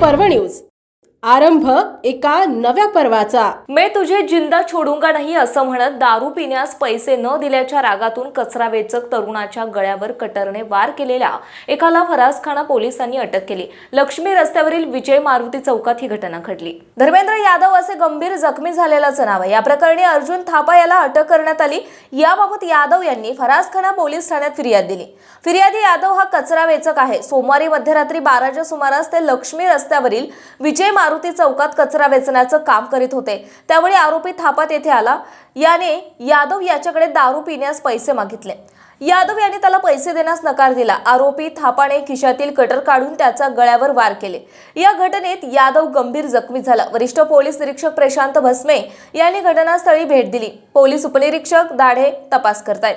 Parbhani news. आरंभ एका नव्या पर्वाचा. मे तुझे जिंदा छोडूंगा नाही असं म्हणत दारू पिण्यास पैसे न दिल्याच्या रागातून कचरा वेचक तरुणाच्या गळ्यावर कटरने वार केलेल्या एकाला फरासखाना पोलिसांनी अटक केली. लक्ष्मी रस्त्यावरील विजय मारुती चौकात ही घटना घडली. धर्मेंद्र यादव असे गंभीर जखमी झालेल्याचं नाव आहे. या प्रकरणी अर्जुन थापा याला अटक करण्यात आली. याबाबत यादव यांनी फरासखाना पोलीस ठाण्यात फिर्याद दिली. फिर्यादी यादव हा कचरा वेचक आहे. सोमवारी मध्यरात्री बाराच्या सुमारास ते लक्ष्मी रस्त्यावरील विजय मारुती चौकात कचरा वेचण्याचं काम करीत होते. त्यावेळी आरोपी थापात येथे आला. याने यादव याच्याकडे दारू पिण्यास पैसे मागितले. यादव याने त्याला पैसे देण्यास नकार दिला. आरोपी थापाने खिशातील कटर काढून त्याचा गळ्यावर वार केले. या घटनेत यादव गंभीर जखमी झाला. वरिष्ठ पोलीस निरीक्षक प्रशांत भस्मे यांनी घटनास्थळी भेट दिली. पोलीस उपनिरीक्षक दाढे तपास करतायत.